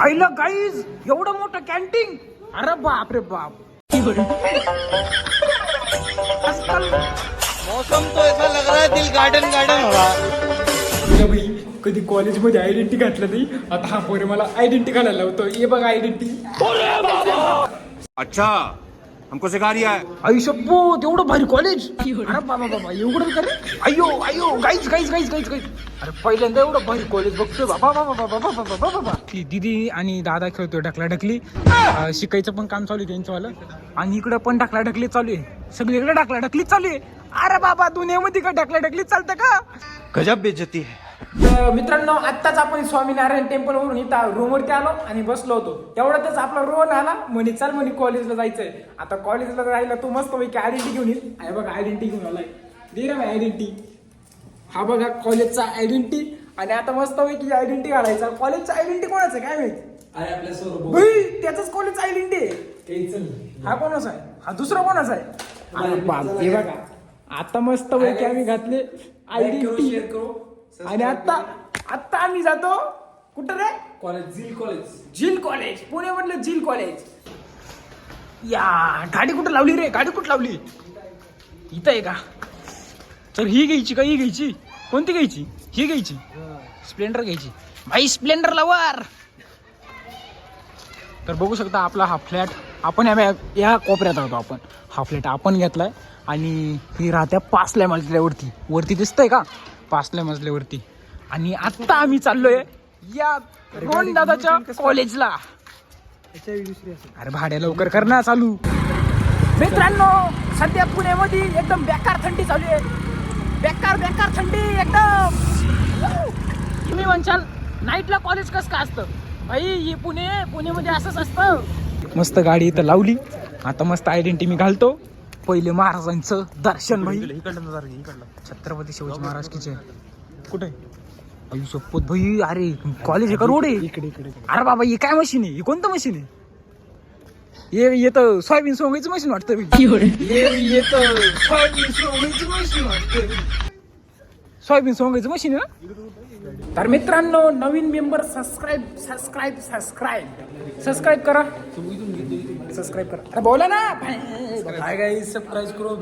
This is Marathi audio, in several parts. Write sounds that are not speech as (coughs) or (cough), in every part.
आईला गाईज एवढं मोठं कॅन्टीन अरे बाप रे बाप. मौसम तो ऐसा लग रहा है दिल गार्डन गार्डन हो रहा है। बाई कधी कॉलेजमध्ये आयडेंटिटी घातलं नाही आता हा पोरे मला आयडेंटिटी घालायला लावतो ये बघा आयडेंटिटी अच्छा हमको सिखा रिया है। आयुष्यपो तेवढं भारी कॉलेज अरे बाबा बाबा एवढं कर अयो अयो guys guys guys guys guys अरे पहिल्यांदा एवढं भारी कॉलेज बघतोय बाबा बाबा बाबा बाबा बाबा बाबा ती दिदी आणि दादा खेळतोय ढकला ढकली अं, शिकायचं पण काम चालू आहे त्यांचंवालं. आणि इकडं पण ढकला ढकली चालू आहे. सगळीकडे ढकला ढकली चालू आहे. अरे बाबा दुनियामध्ये का ढकला ढकली चालतं का? गजब बेइज्जती है तर मित्रांनो आत्ताच आपण स्वामीनारायण टेम्पल वरून इथं रूम वरती आलो आणि बसलो होतो. तेवढ्यातच आपला रोहन आला म्हणे चल म्हणे कॉलेजला जायचंय. आता कॉलेजला जायला तू मस्त पैकी आयडेंटिटी घेऊन येईल. आहे बघा आयडेंटिटी घेऊन आलाय. दे ना आयडेंटिटी हा बघा कॉलेजचा आयडेंटिटी आणि आता मस्त पैकी आयडेंटिटी काढायचा. कॉलेजचा आयडेंटिटी कोणाचं आहे? काय माहिती? त्याच कॉलेज आयडेंटिटी आहे. हा कोणाचा आहे? हा दुसरा कोणाचा आहे? अरे बाप बघा आता मस्त पैकी आम्ही घातले आयडेंटिटी आणि आता आता आम्ही जातो. कुठं रे? College Zeal college Zeal college Pune मधलं झील कॉलेज या गाडी कुठं लावली रे? गाडी कुठं लावली? इथं आहे का? तर ही घ्यायची का? ही घ्यायची? कोणती घ्यायची? ही घ्यायची. स्प्लेंडर घ्यायची. भाई स्प्लेंडर लवर! तर बघू शकता आपला हा फ्लॅट आपण या या कोपऱ्यात राहतो आपण. हा फ्लॅट आपण घेतलाय आणि ही राहत्या पाचल्या मजल्यावरती. वरती दिसतंय का? पाचल्या मजल्यावरती. आणि आत्ता आम्ही चाललोय या रोहन दादाच्या कॉलेजला अरे भाड्या लवकर कर ना चालू. मित्रांनो सध्या पुण्यामध्ये एकदम बेकार थंडी चालू आहे. तुम्ही म्हणशाल नाईटला कॉलेज कसं काय असतं? भाई हे पुणे पुणेमध्ये असंच असतं. मस्त गाडी इथं लावली. आता मस्त आयडेंटिटी मी घालतो. पहिले महाराजांचं दर्शन भाई. छत्रपती शिवाजी महाराज की जय कुठे शपथ भाई. अरे कॉलेज आहे का रोड आहे? इकडे इकडे अरे बाबा हे काय मशीन आहे? हे कोणतं मशीन आहे? हे येतं सोयाबीन सोंगायचं मशीन वाटतं. हे सोयाबीन सोंगायचं मशीन वाटतं सोयाबीन सोंगायचं मशीन आहे ना? तर मित्रांनो नवीन member subscribe subscribe subscribe subscribe करा. सबस्क्राईब करा. अरे बोला ना. हाय गाइस सरप्राइज करो.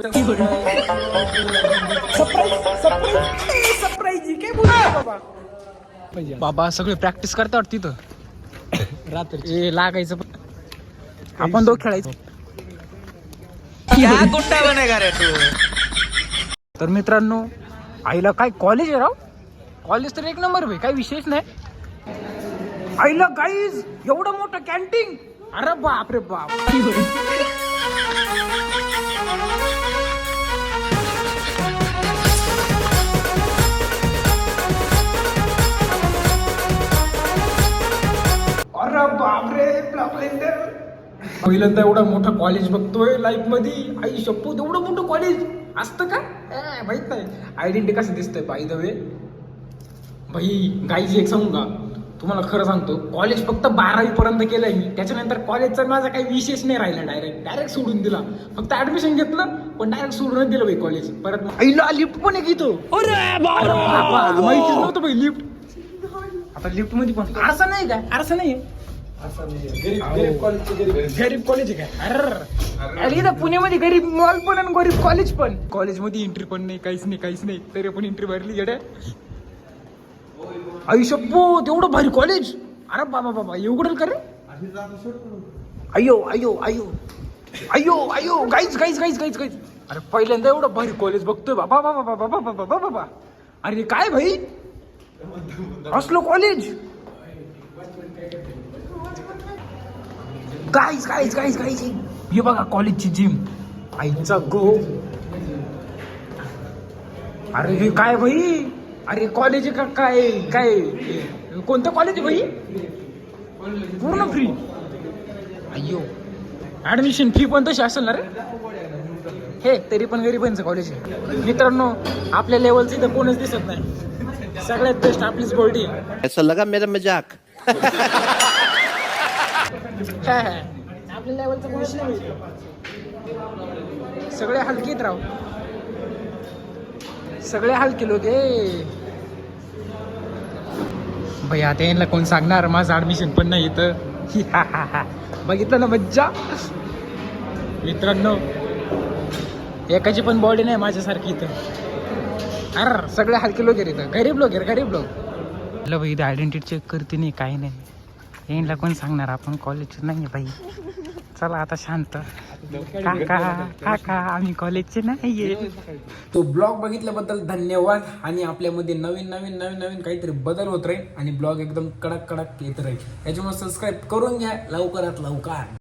सरप्राईज सरप्राईज काय बोलतो बाबा? बाबा सगळे प्रॅक्टिस करतात तिथं. (coughs) रात्री ए लागायचं पण. आपण दोघ खेळायचो. क्या तर मित्रांनो आईला काय कॉलेज आहे राव। कॉलेज तर एक नंबर भाई, काही विशेष नाही. आईला गाईज, एवढं मोठं कॅन्टीन अरे बाप रे बाप. अरे बापरे ब्लॅकलेंडर पहिल्यांदा एवढा मोठा कॉलेज बघतोय लाईफमध्ये आई शप्पू एवढं मोठं कॉलेज असतं का? माहीत नाही. आयडेंटिटी कसं दिसतंय बाय द वे भाई गाईची एक सांगू का? तुम्हाला खरं सांगतो कॉलेज फक्त बारावी पर्यंत केलंय मी. त्याच्यानंतर कॉलेजचा माझा काही विशेष नाही राहिला डायरेक्ट डायरेक्ट सोडून दिला. फक्त ऍडमिशन घेतलं पण डायरेक्ट सोडूनच दिलं भाई कॉलेज परत आईला लिफ्ट पण आहे की तो माहितीच नव्हतं भाई लिफ्ट आता लिफ्टमध्ये पण आरसा नाही काय आरसा नाही. गरीब गरीब कॉलेजचे गरीब गरीब कॉलेज आहे काय? अर्र. अरे इथं पुण्यामध्ये गरीब मॉल पण आणि गरीब कॉलेज पण. कॉलेजमध्ये एंट्री पण नाही काहीच नाही काहीच नाही. तरी पण एंट्री भरली येड्या आयुष्यपो तेवढं भारी कॉलेज अरे बाबा बाबा एवढं का रे? अयो अयो अयो. अयो अयो. गाईच गाईच गाईच गाईच गाईच अरे पहिल्यांदा एवढं भारी कॉलेज बघतोय बाबा बाबा बाबा बाबा बाबा बाबा अरे काय भाई? असलो college guys guys guys guys हे बघा कॉलेजची जिम आईचा गो अरे हे काय भाई? अरे कॉलेज का काय? काय? कोणतं कॉलेज आहे भाई? पूर्ण फ्री अय्यो. ऍडमिशन फी पण तशी असेल ना रे? हे तरी पण गरीबांचं कॉलेज आहे मित्रांनो आपल्या लेवलचं इथं कोणच दिसत नाही. सगळ्यात बेस्ट आपलीच बॉडी आहे. ऐसा लगा मेरा मजाक. (laughs) हा, हा. आपल्या लेवलचं कोणीच नाही सगळे हलकीत राव सगळे हलके लोक आहे भाई आता यांना कोण सांगणार? माझं ऍडमिशन पण नाही इथं. (laughs) बघितलं ना मज्जा? मित्रांनो एकाची पण बॉडी नाही माझ्यासारखी इथं. अर सगळे हलके लोक आहेत इथं. गरीब लोक आहेत गरीब लोक. हॅलो भाई इथं आयडेंटिटी चेक करते नाही काही नाही. यांना कोण सांगणार? आपण कॉलेज नाही भाई चला आता शांत. काका काका आम्ही कॉलेजचे नाहीये. तो ब्लॉग बघितल्याबद्दल धन्यवाद आणि आपल्यामध्ये नवीन नवीन नवीन नवीन काहीतरी बदल होत राहील आणि ब्लॉग एकदम कडक कडक येत राहील. याच्यामुळे सबस्क्राईब करून घ्या. लवकरात लवकर.